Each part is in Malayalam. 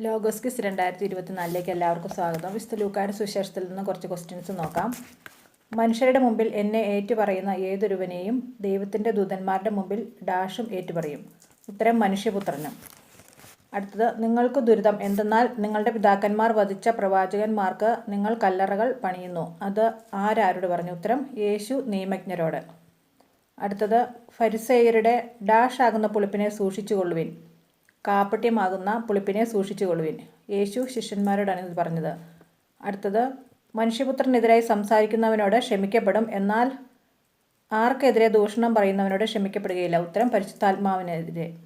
ലോഗോസ് കിസ് രണ്ടായിരത്തി ഇരുപത്തിനാലിലേക്ക് എല്ലാവർക്കും സ്വാഗതം. വിശുദ്ധ ലൂക്കായുടെ സുവിശേഷത്തിൽ നിന്ന് കുറച്ച് ക്വസ്റ്റ്യൻസ് നോക്കാം. മനുഷ്യരുടെ മുമ്പിൽ എന്നെ ഏറ്റുപറയുന്ന ഏതൊരുവനെയും ദൈവത്തിന്റെ ദൂതന്മാരുടെ മുമ്പിൽ ഡാഷും ഏറ്റുപറയും. ഉത്തരം മനുഷ്യപുത്രനും. അടുത്തത് നിങ്ങൾക്ക് ദുരിതം എന്തെന്നാൽ നിങ്ങളുടെ പിതാക്കന്മാർ വധിച്ച പ്രവാചകന്മാർക്ക് നിങ്ങൾ കല്ലറകൾ പണിയുന്നു. അത് ആരാരോട് പറഞ്ഞു? ഉത്തരം യേശു നിയമജ്ഞരോട്. അടുത്തത് ഫരിസേയരുടെ ഡാഷ് ആകുന്ന പുളിപ്പിനെ സൂക്ഷിച്ചുകൊള്ളുവിൻ. കാപ്പട്യമാകുന്ന പുളിപ്പിനെ സൂക്ഷിച്ചുകൊള്ളുവിൻ. യേശു ശിഷ്യന്മാരോടാണ് ഇത് പറഞ്ഞത് അടുത്തത് മനുഷ്യപുത്രനെതിരായി സംസാരിക്കുന്നവനോട് ക്ഷമിക്കപ്പെടും എന്നാൽ ആർക്കെതിരെ ദൂഷണം പറയുന്നവനോട് ക്ഷമിക്കപ്പെടുകയില്ല. ഉത്തരം പരിശുദ്ധാത്മാവിനെതിരെ.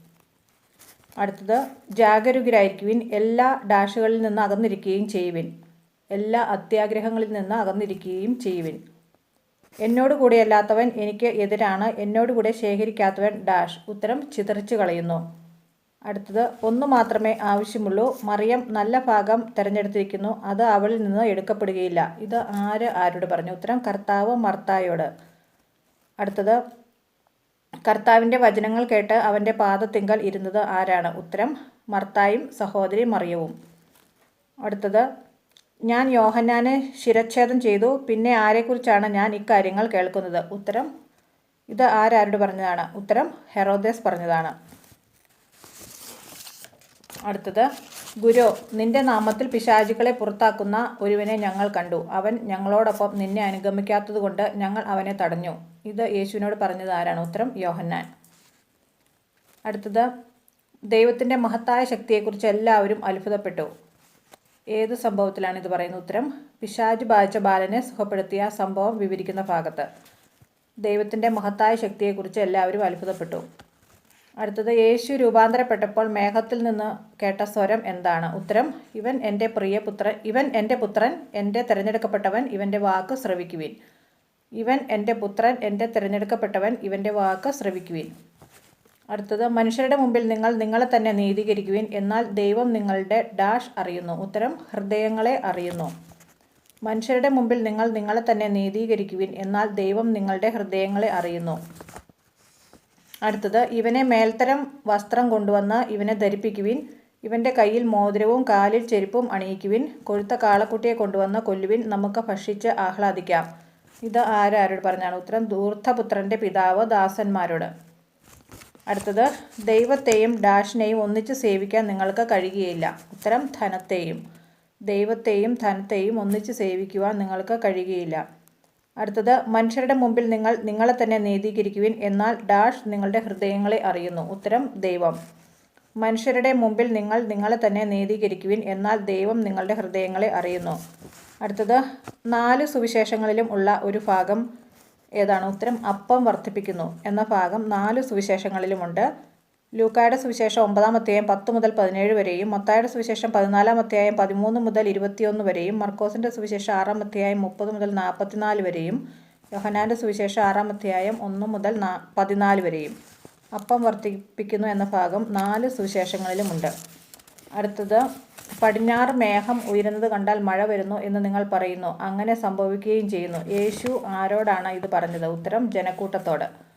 അടുത്തത് ജാഗരൂകരായിരിക്കുവിൻ എല്ലാ ഡാഷുകളിൽ നിന്ന് അകന്നിരിക്കുകയും ചെയ്യുവിൻ. എല്ലാ അത്യാഗ്രഹങ്ങളിൽ നിന്ന് അകന്നിരിക്കുകയും ചെയ്യുവിൻ. എന്നോട് കൂടെയല്ലാത്തവൻ എനിക്ക് എതിരാണ് എന്നോട് കൂടെ ശേഖരിക്കാത്തവൻ ഡാഷ്. ഉത്തരം ചിതറിച്ചു കളയുന്നു അടുത്തത് ഒന്ന് മാത്രമേ ആവശ്യമുള്ളൂ. മറിയം നല്ല ഭാഗം തിരഞ്ഞെടുത്തിരിക്കുന്നു. അത് അവളിൽ നിന്ന് എടുക്കപ്പെടുകയില്ല. ഇത് ആര് ആരോട് പറഞ്ഞു? ഉത്തരം കർത്താവ് മർത്തായോട്. അടുത്തത് കർത്താവിന്റെ വചനങ്ങൾ കേട്ട് അവന്റെ പാദത്തിങ്കൽ ഇരുന്നത് ആരാണ്? ഉത്തരം മർത്തായും സഹോദരി മറിയവും. അടുത്തത് ഞാൻ യോഹന്നാനെ ശിരച്ഛേദം ചെയ്തു. പിന്നെ ആരെക്കുറിച്ചാണ് ഞാൻ ഇക്കാര്യങ്ങൾ കേൾക്കുന്നത്? ഉത്തരം ഇത് ആരാരോട് പറഞ്ഞതാണ്? ഉത്തരം ഹെറോദേസ് പറഞ്ഞതാണ്. അടുത്തത് ഗുരു നിന്റെ നാമത്തിൽ പിശാചുകളെ പുറത്താക്കുന്ന ഒരുവനെ ഞങ്ങൾ കണ്ടു. അവൻ ഞങ്ങളോടൊപ്പം നിന്നെ അനുഗമിക്കാത്തതുകൊണ്ട് ഞങ്ങൾ അവനെ തടഞ്ഞു. ഇത് യേശുവിനോട് പറഞ്ഞത് ആരാണ്? ഉത്തരം യോഹന്നാൻ. അടുത്തത് ദൈവത്തിന്റെ മഹത്തായ ശക്തിയെക്കുറിച്ച് എല്ലാവരും അത്ഭുതപ്പെട്ടു. ഏത് സംഭവത്തിലാണ് ഇത് പറയുന്നത് ഉത്തരം? പിശാജ് ബാധിച്ച ബാലനെ സുഖപ്പെടുത്തിയ സംഭവം വിവരിക്കുന്ന ഭാഗത്ത്. ദൈവത്തിന്റെ മഹത്തായ ശക്തിയെക്കുറിച്ച് എല്ലാവരും അത്ഭുതപ്പെട്ടു. അടുത്തത് യേശു രൂപാന്തരപ്പെട്ടപ്പോൾ മേഘത്തിൽ നിന്ന് കേട്ട സ്വരം എന്താണ്? ഉത്തരം ഇവൻ എന്റെ പ്രിയ പുത്രൻ ഇവൻ എന്റെ പുത്രൻ എന്റെ തിരഞ്ഞെടുക്കപ്പെട്ടവൻ ഇവന്റെ വാക്ക് ശ്രവിക്കുവിൻ. ഇവൻ എന്റെ പുത്രൻ എന്റെ തിരഞ്ഞെടുക്കപ്പെട്ടവൻ ഇവന്റെ വാക്ക് ശ്രവിക്കുവിൻ. അടുത്തത് മനുഷ്യരുടെ മുമ്പിൽ നിങ്ങൾ നിങ്ങളെ തന്നെ നീതീകരിക്കുവിൻ എന്നാൽ ദൈവം നിങ്ങളുടെ ഡാഷ് അറിയുന്നു. ഉത്തരം ഹൃദയങ്ങളെ അറിയുന്നു. മനുഷ്യരുടെ മുമ്പിൽ നിങ്ങൾ നിങ്ങളെ തന്നെ നീതീകരിക്കുവിൻ എന്നാൽ ദൈവം നിങ്ങളുടെ ഹൃദയങ്ങളെ അറിയുന്നു. അടുത്തത് ഇവനെ മേൽത്തരം വസ്ത്രം കൊണ്ടുവന്ന് ഇവനെ ധരിപ്പിക്കുവിൻ. ഇവന്റെ കയ്യിൽ മോതിരവും കാലിൽ ചെരുപ്പും അണിയിക്കുവിൻ. കൊഴുത്ത കാളക്കുട്ടിയെ കൊണ്ടുവന്ന് കൊല്ലുവിൻ. നമുക്ക് ഭക്ഷിച്ച് ആഹ്ലാദിക്കാം. ഇത് ആരാരോട് പറഞ്ഞാണ് ഉത്തരം? ദൂർത്ഥപുത്രന്റെ പിതാവ് ദാസന്മാരോട്. അടുത്തത് ദൈവത്തെയും ഡാഷിനെയും ഒന്നിച്ച് സേവിക്കാൻ നിങ്ങൾക്ക് കഴിയുകയില്ല. ഉത്തരം ധനത്തെയും. ദൈവത്തെയും ധനത്തെയും ഒന്നിച്ച് സേവിക്കുവാൻ നിങ്ങൾക്ക് കഴിയുകയില്ല. അടുത്തത് മനുഷ്യരുടെ മുമ്പിൽ നിങ്ങൾ നിങ്ങളെ തന്നെ നീതീകരിക്കുവിൻ എന്നാൽ ഡാഷ് നിങ്ങളുടെ ഹൃദയങ്ങളെ അറിയുന്നു. ഉത്തരം ദൈവം. മനുഷ്യരുടെ മുമ്പിൽ നിങ്ങൾ നിങ്ങളെ തന്നെ നീതീകരിക്കുവിൻ എന്നാൽ ദൈവം നിങ്ങളുടെ ഹൃദയങ്ങളെ അറിയുന്നു. അടുത്തത് നാല് സുവിശേഷങ്ങളിലും ഉള്ള ഒരു ഭാഗം ഏതാണ്? ഉത്തരം അപ്പം വർദ്ധിപ്പിക്കുന്നു. എന്ന ഭാഗം നാല് സുവിശേഷങ്ങളിലുമുണ്ട് ലൂക്കായുടെ സുവിശേഷം ഒമ്പതാം അധ്യായം പത്ത് മുതൽ പതിനേഴ് വരെയും മത്തായുടെ സുവിശേഷം പതിനാലാം അധ്യായം പതിമൂന്ന് മുതൽ ഇരുപത്തിയൊന്ന് വരെയും മർക്കോസിന്റെ സുവിശേഷം ആറാം അധ്യായം മുപ്പത് മുതൽ നാൽപ്പത്തിനാല് വരെയും യോഹനാന്റെ സുവിശേഷം ആറാം അധ്യായം ഒന്ന് മുതൽ നാ പതിനാല് വരെയും. അപ്പം വർദ്ധിപ്പിക്കുന്നു എന്ന ഭാഗം നാല് സുവിശേഷങ്ങളിലുമുണ്ട്. അടുത്തത് പടിഞ്ഞാറ് മേഘം ഉയരുന്നത് കണ്ടാൽ മഴ വരുന്നു എന്ന് നിങ്ങൾ പറയുന്നു. അങ്ങനെ സംഭവിക്കുകയും ചെയ്യുന്നു. യേശു ആരോടാണ് ഇത് പറഞ്ഞത്? ഉത്തരം ജനക്കൂട്ടത്തോട്.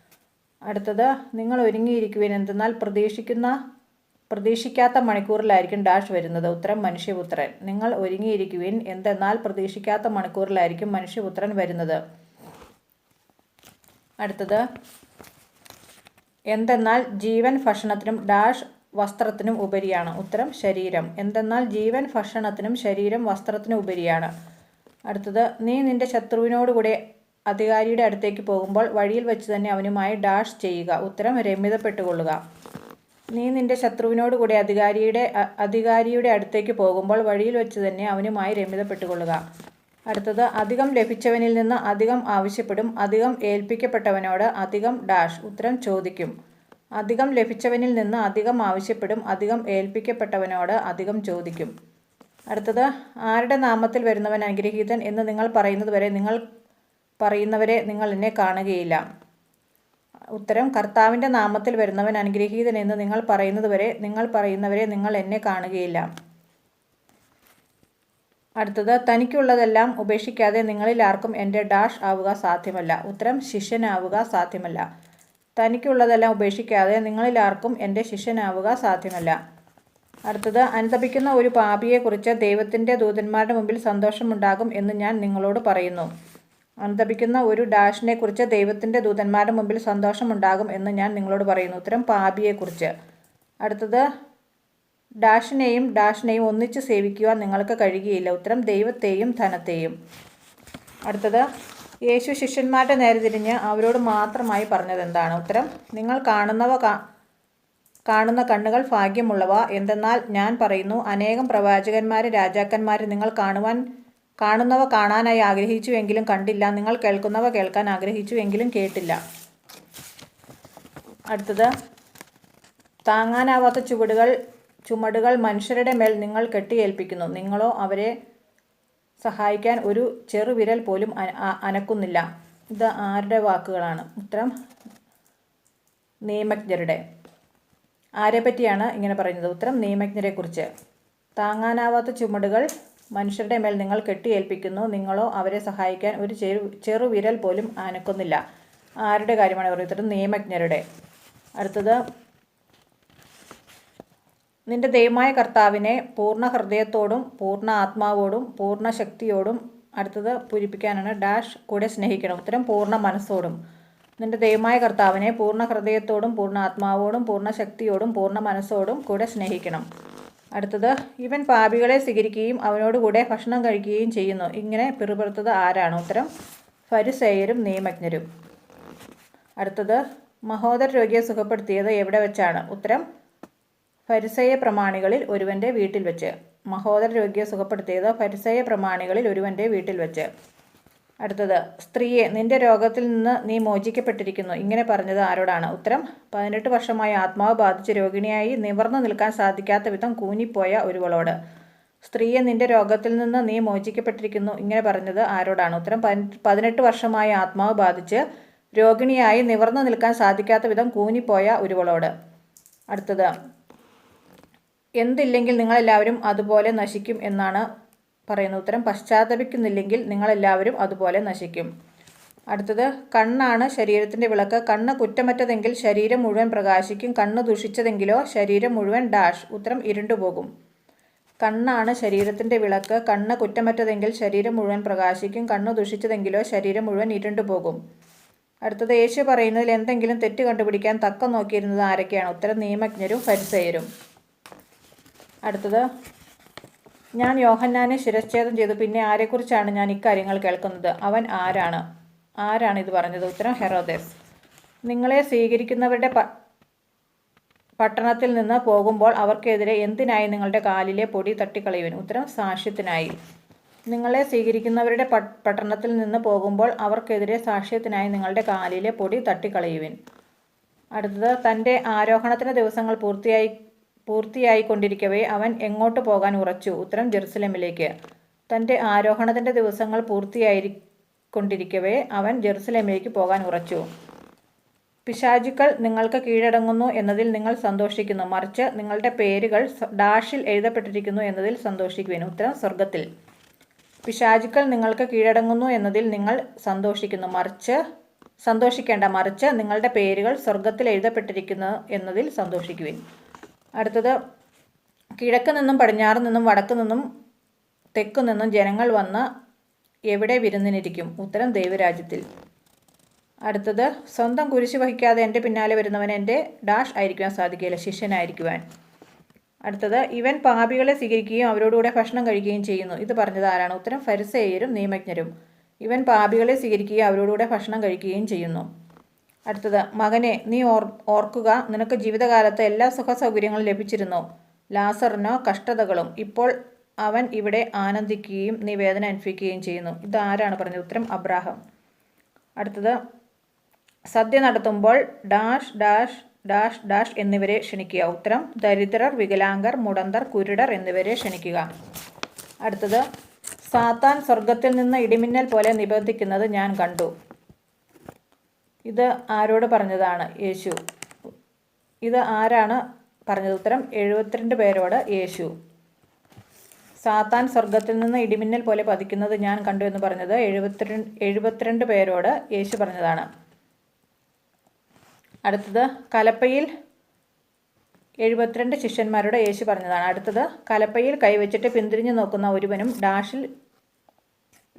അടുത്തത് നിങ്ങൾ ഒരുങ്ങിയിരിക്കുവിൻ. എന്തെന്നാൽ പ്രതീക്ഷിക്കുന്ന പ്രതീക്ഷിക്കാത്ത മണിക്കൂറിലായിരിക്കും ഡാഷ് വരുന്നത്. ഉത്തരം മനുഷ്യപുത്രൻ. നിങ്ങൾ ഒരുങ്ങിയിരിക്കുവിൻ. എന്തെന്നാൽ പ്രതീക്ഷിക്കാത്ത മണിക്കൂറിലായിരിക്കും മനുഷ്യപുത്രൻ വരുന്നത്. അടുത്തത് എന്തെന്നാൽ ജീവൻ ഭക്ഷണത്തിനും ഡാഷ് വസ്ത്രത്തിനും ഉപരിയാണ്. ഉത്തരം ശരീരം. എന്തെന്നാൽ ജീവൻ ഭക്ഷണത്തിനും ശരീരം വസ്ത്രത്തിനും ഉപരിയാണ്. അടുത്തത് നീ നിന്റെ ശത്രുവിനോടുകൂടെ അധികാരിയുടെ അടുത്തേക്ക് പോകുമ്പോൾ വഴിയിൽ വെച്ച് തന്നെ അവനുമായി ഡാഷ് ചെയ്യുക. ഉത്തരം രമ്യതപ്പെട്ടുകൊള്ളുക. നീ നിന്റെ ശത്രുവിനോട് കൂടി അധികാരിയുടെ അധികാരിയുടെ അടുത്തേക്ക് പോകുമ്പോൾ വഴിയിൽ വെച്ച് തന്നെ അവനുമായി രമ്യതപ്പെട്ടുകൊള്ളുക. അടുത്തത് അധികം ലഭിച്ചവനിൽ നിന്ന് അധികം ആവശ്യപ്പെടും. അധികം ഏൽപ്പിക്കപ്പെട്ടവനോട് അധികം ഡാഷ്. ഉത്തരം ചോദിക്കും. അധികം ലഭിച്ചവനിൽ നിന്ന് അധികം ആവശ്യപ്പെടും. അധികം ഏൽപ്പിക്കപ്പെട്ടവനോട് അധികം ചോദിക്കും. അടുത്തത് ആരുടെ നാമത്തിൽ വരുന്നവൻ അനുഗ്രഹീതൻ എന്ന് നിങ്ങൾ പറയുന്നത് വരെ നിങ്ങൾ പറയുന്നവരെ നിങ്ങൾ എന്നെ കാണുകയില്ല. ഉത്തരം കർത്താവിന്റെ നാമത്തിൽ വരുന്നവൻ അനുഗ്രഹീതൻ എന്ന് നിങ്ങൾ പറയുന്നതുവരെ നിങ്ങൾ പറയുന്നവരെ നിങ്ങൾ എന്നെ കാണുകയില്ല. അടുത്തത് തനിക്കുള്ളതെല്ലാം ഉപേക്ഷിക്കാതെ നിങ്ങളിൽ ആർക്കും എന്റെ ഡാഷ് ആവുക സാധ്യമല്ല. ഉത്തരം ശിഷ്യനാവുക സാധ്യമല്ല. തനിക്കുള്ളതെല്ലാം ഉപേക്ഷിക്കാതെ നിങ്ങളിൽ ആർക്കും എന്റെ ശിഷ്യനാവുക സാധ്യമല്ല. അടുത്തത് അനുതപിക്കുന്ന ഒരു പാപിയെക്കുറിച്ച് ദൈവത്തിന്റെ ദൂതന്മാരുടെ മുമ്പിൽ സന്തോഷമുണ്ടാകും എന്ന് ഞാൻ നിങ്ങളോട് പറയുന്നു. അനുതപിക്കുന്ന ഒരു ഡാഷിനെക്കുറിച്ച് ദൈവത്തിന്റെ ദൂതന്മാരുടെ മുമ്പിൽ സന്തോഷമുണ്ടാകും എന്ന് ഞാൻ നിങ്ങളോട് പറയുന്നു. ഉത്തരം പാപിയെക്കുറിച്ച്. അടുത്തത് ഡാഷിനെയും ഡാഷിനെയും ഒന്നിച്ച് സേവിക്കുവാൻ നിങ്ങൾക്ക് കഴിയുകയില്ല. ഉത്തരം ദൈവത്തെയും ധനത്തെയും. അടുത്തത് യേശു ശിഷ്യന്മാരുടെ നേരെ തിരിഞ്ഞ് അവരോട് മാത്രമായി പറഞ്ഞത് എന്താണ്? ഉത്തരം നിങ്ങൾ കാണുന്നവ കാണുന്ന കണ്ണുകൾ ഭാഗ്യമുള്ളവ. എന്തെന്നാൽ ഞാൻ പറയുന്നു അനേകം പ്രവാചകന്മാരും രാജാക്കന്മാരും നിങ്ങൾ കാണുവാൻ കാണുന്നവ കാണാനായി ആഗ്രഹിച്ചുവെങ്കിലും കണ്ടില്ല. നിങ്ങൾ കേൾക്കുന്നവ കേൾക്കാൻ ആഗ്രഹിച്ചുവെങ്കിലും കേട്ടില്ല. അടുത്തത്. താങ്ങാനാവാത്ത ചുവടുകൾ ചുമടുകൾ മനുഷ്യരുടെ മേൽ നിങ്ങൾ കെട്ടിയേൽപ്പിക്കുന്നു. നിങ്ങളോ അവരെ സഹായിക്കാൻ ഒരു ചെറുവിരൽ പോലും അനക്കുന്നില്ല. ഇത് ആരുടെ വാക്കുകളാണ്? ഉത്തരം നിയമജ്ഞരുടെ. ആരെപ്പറ്റിയാണ് ഇങ്ങനെ പറയുന്നത്? ഉത്തരം നിയമജ്ഞരെക്കുറിച്ച്. താങ്ങാനാവാത്ത ചുമടുകൾ മനുഷ്യരുടെ മേൽ നിങ്ങൾ കെട്ടിയേൽപ്പിക്കുന്നു. നിങ്ങളോ അവരെ സഹായിക്കാൻ ഒരു ചെറു ചെറുവിരൽ പോലും ആനക്കുന്നില്ല. ആരുടെ കാര്യമാണ് പറയുന്നത് നിയമജ്ഞരുടെ? അടുത്തത് നിന്റെ ദൈവമായ കർത്താവിനെ പൂർണ ഹൃദയത്തോടും പൂർണ ആത്മാവോടും പൂർണ ശക്തിയോടും അടുത്തത് പൂരിപ്പിക്കാനാണ്. ഡാഷ് കൂടെ സ്നേഹിക്കണം. ഉത്തരം പൂർണ മനസ്സോടും. നിന്റെ ദൈവമായ കർത്താവിനെ പൂർണ ഹൃദയത്തോടും പൂർണ ആത്മാവോടും പൂർണ ശക്തിയോടും പൂർണ മനസ്സോടും കൂടെ സ്നേഹിക്കണം. അടുത്തത് ഇവൻ പാപികളെ സ്വീകരിക്കുകയും അവനോടുകൂടെ ഭക്ഷണം കഴിക്കുകയും ചെയ്യുന്നു. ഇങ്ങനെ പിറുപിറുത്തത് ആരാണ്? ഉത്തരം ഫരിസേയരും നിയമജ്ഞരും. അടുത്തത് മഹോദര രോഗിയെ സുഖപ്പെടുത്തിയത് എവിടെ വെച്ചാണ്? ഉത്തരം ഫരിസേയ പ്രമാണികളിൽ ഒരുവന്റെ വീട്ടിൽ വെച്ച്. മഹോദര രോഗിയെ സുഖപ്പെടുത്തിയത് ഫരിസേയ പ്രമാണികളിൽ ഒരുവന്റെ വീട്ടിൽ വെച്ച്. അടുത്തത് സ്ത്രീയെ നിന്റെ രോഗത്തിൽ നിന്ന് നീ മോചിക്കപ്പെട്ടിരിക്കുന്നു. ഇങ്ങനെ പറഞ്ഞത് ആരോടാണ്? ഉത്തരം പതിനെട്ട് വർഷമായി ആത്മാവ് ബാധിച്ച രോഗിണിയായി നിവർന്നു നിൽക്കാൻ സാധിക്കാത്ത വിധം കൂനിപ്പോയ ഒരുവളോട്. സ്ത്രീയെ നിന്റെ രോഗത്തിൽ നിന്ന് നീ മോചിക്കപ്പെട്ടിരിക്കുന്നു. ഇങ്ങനെ പറഞ്ഞത് ആരോടാണ്? ഉത്തരം പതിനെട്ട് വർഷമായി ആത്മാവ് ബാധിച്ച് രോഗിണിയായി നിവർന്നു നിൽക്കാൻ സാധിക്കാത്ത വിധം കൂനിപ്പോയ ഒരുവളോട്. അടുത്തത് എന്തില്ലെങ്കിൽ നിങ്ങളെല്ലാവരും അതുപോലെ നശിക്കും എന്നാണ് പറയുന്ന ഉത്തരം പശ്ചാത്തപിക്കുന്നില്ലെങ്കിൽ നിങ്ങളെല്ലാവരും അതുപോലെ നശിക്കും. അടുത്തത് കണ്ണാണ് ശരീരത്തിന്റെ വിളക്ക്. കണ്ണ് കുറ്റമറ്റതെങ്കിൽ ശരീരം മുഴുവൻ പ്രകാശിക്കും. കണ്ണ് ദുഷിച്ചതെങ്കിലോ ശരീരം മുഴുവൻ ഡാഷ്. ഉത്തരം ഇരുണ്ടുപോകും കണ്ണാണ് ശരീരത്തിന്റെ വിളക്ക്. കണ്ണ് കുറ്റമറ്റതെങ്കിൽ ശരീരം മുഴുവൻ പ്രകാശിക്കും. കണ്ണ് ദുഷിച്ചതെങ്കിലോ ശരീരം മുഴുവൻ ഇരുണ്ടുപോകും അടുത്തത് യേശു പറയുന്നതിൽ എന്തെങ്കിലും തെറ്റ് കണ്ടുപിടിക്കാൻ തക്കം നോക്കിയിരുന്നത് ആരൊക്കെയാണ്? ഉത്തരം നിയമജ്ഞരും പരിസയരും അടുത്തത് ഞാൻ യോഹന്നാനെ ശിരച്ഛേദം ചെയ്തു. പിന്നെ ആരെക്കുറിച്ചാണ് ഞാൻ ഇക്കാര്യങ്ങൾ കേൾക്കുന്നത്? അവൻ ആരാണ്? ആരാണ് ഇത് പറഞ്ഞത്? ഉത്തരം ഹെറോദേസ്. നിങ്ങളെ സ്വീകരിക്കുന്നവരുടെ പട്ടണത്തിൽ നിന്ന് പോകുമ്പോൾ അവർക്കെതിരെ എന്തിനായി നിങ്ങളുടെ കാലിലെ പൊടി തട്ടിക്കളയുവൻ? ഉത്തരം സാക്ഷ്യത്തിനായി. നിങ്ങളെ സ്വീകരിക്കുന്നവരുടെ പട്ടണത്തിൽ നിന്ന് പോകുമ്പോൾ അവർക്കെതിരെ സാക്ഷ്യത്തിനായി നിങ്ങളുടെ കാലിലെ പൊടി തട്ടിക്കളയുവൻ. അടുത്തത് തന്റെ ആരോഹണത്തിന് ദിവസങ്ങൾ പൂർത്തിയായി പൂർത്തിയായിക്കൊണ്ടിരിക്കവേ അവൻ എങ്ങോട്ട് പോകാൻ ഉറച്ചു? ഉത്തരം ജെറുസലേമിലേക്ക്. തന്റെ ആരോഹണത്തിന്റെ ദിവസങ്ങൾ പൂർത്തിയായിക്കൊണ്ടിരിക്കവേ അവൻ ജെറുസലേമിലേക്ക് പോകാൻ ഉറച്ചു. പിശാചുക്കൾ നിങ്ങൾക്ക് കീഴടങ്ങുന്നു എന്നതിൽ നിങ്ങൾ സന്തോഷിക്കുന്നു. മറിച്ച് നിങ്ങളുടെ പേരുകൾ ഡാഷിൽ എഴുതപ്പെട്ടിരിക്കുന്നു എന്നതിൽ സന്തോഷിക്കുവിൻ. ഉത്തരം സ്വർഗത്തിൽ പിശാചുക്കൾ നിങ്ങൾക്ക് കീഴടങ്ങുന്നു എന്നതിൽ നിങ്ങൾ സന്തോഷിക്കുന്നു. മറിച്ച് സന്തോഷിക്കേണ്ട. മറിച്ച് നിങ്ങളുടെ പേരുകൾ സ്വർഗത്തിൽ എഴുതപ്പെട്ടിരിക്കുന്നു എന്നതിൽ സന്തോഷിക്കുവിൻ. അടുത്തത് കിഴക്ക് നിന്നും പടിഞ്ഞാറ് നിന്നും വടക്ക് നിന്നും തെക്ക് നിന്നും ജനങ്ങൾ വന്ന് എവിടെ വിരുന്നിനിരിക്കും? ഉത്തരം ദൈവരാജ്യത്തിൽ. അടുത്തത് സ്വന്തം കുരിശ് വഹിക്കാതെ എന്റെ പിന്നാലെ വരുന്നവൻ എന്റെ ഡാഷ് ആയിരിക്കുവാൻ സാധിക്കുകയില്ല ശിഷ്യനായിരിക്കുവാൻ. അടുത്തത് ഇവൻ പാപികളെ സ്വീകരിക്കുകയും അവരോടുകൂടെ ഭക്ഷണം കഴിക്കുകയും ചെയ്യുന്നു. ഇത് പറഞ്ഞത് ആരാണ്? ഉത്തരം ഫരിസേയരും നിയമജ്ഞരും. ഇവൻ പാപികളെ സ്വീകരിക്കുകയും അവരോടുകൂടെ ഭക്ഷണം കഴിക്കുകയും ചെയ്യുന്നു. അടുത്തത് മകനെ നീ ഓർ ഓർക്കുക നിനക്ക് ജീവിതകാലത്ത് എല്ലാ സുഖ സൗകര്യങ്ങളും ലഭിച്ചിരുന്നു. ലാസറിനോ കഷ്ടതകളും. ഇപ്പോൾ അവൻ ഇവിടെ ആനന്ദിക്കുകയും നീ വേദന അനുഭവിക്കുകയും ചെയ്യുന്നു. ഇത് ആരാണ് പറഞ്ഞത്? ഉത്തരം അബ്രാഹം. അടുത്തത് സദ്യ നടത്തുമ്പോൾ ഡാഷ് ഡാഷ് ഡാഷ് ഡാഷ് എന്നിവരെ ക്ഷണിക്കുക. ഉത്തരം ദരിദ്രർ വികലാംഗർ മുടന്തർ കുരുടർ എന്നിവരെ ക്ഷണിക്കുക. അടുത്തത് സാത്താൻ സ്വർഗത്തിൽ നിന്ന് ഇടിമിന്നൽ പോലെ നിബന്ധിക്കുന്നത് ഞാൻ കണ്ടു. ഇത് ആരോട് പറഞ്ഞതാണ് യേശു? ഇത് ആരാണ് പറഞ്ഞത്? ഉത്തരം എഴുപത്തിരണ്ട് പേരോട് യേശു. സാത്താൻ സ്വർഗത്തിൽ നിന്ന് ഇടിമിന്നൽ പോലെ പതിക്കുന്നത് ഞാൻ കണ്ടു എന്ന് പറഞ്ഞത് എഴുപത്തിരണ്ട് എഴുപത്തിരണ്ട് പേരോട് യേശു പറഞ്ഞതാണ്. അടുത്തത് കലപ്പയിൽ എഴുപത്തിരണ്ട് ശിഷ്യന്മാരോട് യേശു പറഞ്ഞതാണ്. അടുത്തത് കലപ്പയിൽ കൈവച്ചിട്ട് പിന്തിരിഞ്ഞു നോക്കുന്ന ഒരുവനും ഡാഷിൽ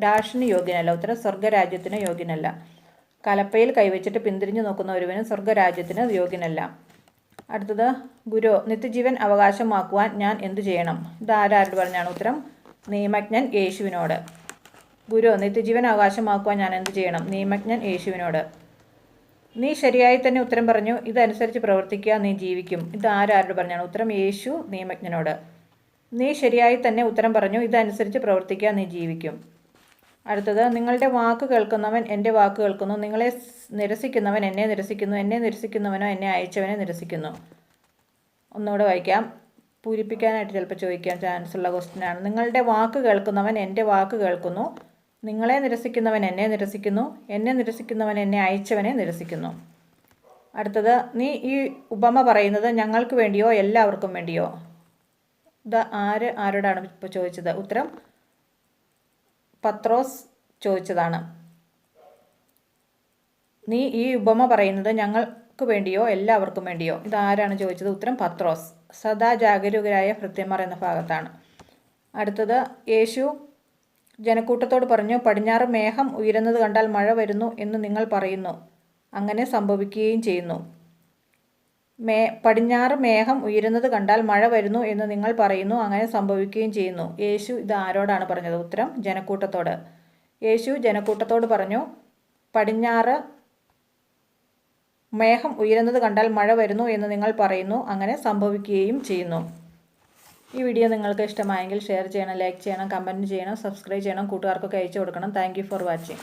ഡാഷിന് യോഗ്യനല്ല. ഉത്തരം സ്വർഗരാജ്യത്തിന് യോഗ്യനല്ല. കലപ്പയിൽ കൈവച്ചിട്ട് പിന്തിരിഞ്ഞു നോക്കുന്ന ഒരുവനും സ്വർഗരാജ്യത്തിന് യോഗ്യനല്ല. അടുത്തത് ഗുരു നിത്യജീവൻ അവകാശമാക്കുവാൻ ഞാൻ എന്തു ചെയ്യണം? ഇത് ആരാരോട് പറഞ്ഞാണ് ഉത്തരം? നിയമജ്ഞൻ യേശുവിനോട്. ഗുരു നിത്യജീവൻ അവകാശമാക്കുവാൻ ഞാൻ എന്തു ചെയ്യണം? നിയമജ്ഞൻ യേശുവിനോട്. നീ ശരിയായി തന്നെ ഉത്തരം പറഞ്ഞു. ഇതനുസരിച്ച് പ്രവർത്തിക്കുക നീ ജീവിക്കും. ഇത് ആരാരോട് പറഞ്ഞാണ് ഉത്തരം? യേശു നിയമജ്ഞനോട്. നീ ശരിയായി തന്നെ ഉത്തരം പറഞ്ഞു. ഇതനുസരിച്ച് പ്രവർത്തിക്കുക നീ ജീവിക്കും. അടുത്തത് നിങ്ങളുടെ വാക്ക് കേൾക്കുന്നവൻ എന്റെ വാക്ക് കേൾക്കുന്നു. നിങ്ങളെ നിരസിക്കുന്നവൻ എന്നെ നിരസിക്കുന്നു. എന്നെ നിരസിക്കുന്നവനോ എന്നെ അയച്ചവനെ നിരസിക്കുന്നു. ഒന്നുകൂടെ വായിക്കാം. പൂരിപ്പിക്കാനായിട്ട് ചിലപ്പോൾ ചോദിക്കാൻ ചാൻസ് ഉള്ള ക്വസ്റ്റ്യനാണ് നിങ്ങളുടെ വാക്ക് കേൾക്കുന്നവൻ എന്റെ വാക്ക് കേൾക്കുന്നു. നിങ്ങളെ നിരസിക്കുന്നവൻ എന്നെ നിരസിക്കുന്നു. എന്നെ നിരസിക്കുന്നവൻ എന്നെ അയച്ചവനെ നിരസിക്കുന്നു. അടുത്തത് നീ ഈ ഉപമ പറയുന്നത് ഞങ്ങൾക്ക് വേണ്ടിയോ എല്ലാവർക്കും വേണ്ടിയോ? ഇത് ആര് ആരോടാണ് ഇപ്പോൾ ചോദിച്ചത്? ഉത്തരം പത്രോസ് ചോദിച്ചതാണ്. നീ ഈ ഉപമ പറയുന്നത് ഞങ്ങൾക്ക് വേണ്ടിയോ എല്ലാവർക്കും വേണ്ടിയോ? ഇതാരാണ് ചോദിച്ചത്? ഉത്തരം പത്രോസ്. സദാ ജാഗരൂകരായ ഭൃത്യന്മാർ എന്ന ഭാഗത്താണ്. അടുത്തത് യേശു ജനക്കൂട്ടത്തോട് പറഞ്ഞു പടിഞ്ഞാറ് മേഘം ഉയരുന്നത് കണ്ടാൽ മഴ വരുന്നു എന്ന് നിങ്ങൾ പറയുന്നു. അങ്ങനെ സംഭവിക്കുകയും ചെയ്യുന്നു. മേ പടിഞ്ഞാറ് മേഘം ഉയരുന്നത് കണ്ടാൽ മഴ വരുന്നു എന്ന് നിങ്ങൾ പറയുന്നു അങ്ങനെ സംഭവിക്കുകയും ചെയ്യുന്നു. യേശു ഇത് ആരോടാണ് പറഞ്ഞത്? ഉത്തരം ജനക്കൂട്ടത്തോട്. യേശു ജനക്കൂട്ടത്തോട് പറഞ്ഞു പടിഞ്ഞാറ് മേഘം ഉയരുന്നത് കണ്ടാൽ മഴ വരുന്നു എന്ന് നിങ്ങൾ പറയുന്നു അങ്ങനെ സംഭവിക്കുകയും ചെയ്യുന്നു. ഈ വീഡിയോ നിങ്ങൾക്ക് ഇഷ്ടമായെങ്കിൽ ഷെയർ ചെയ്യണം ലൈക്ക് ചെയ്യണം കമന്റ് ചെയ്യണം സബ്സ്ക്രൈബ് ചെയ്യണം കൂട്ടുകാർക്കൊക്കെ അയച്ചു കൊടുക്കണം. Thank for watching.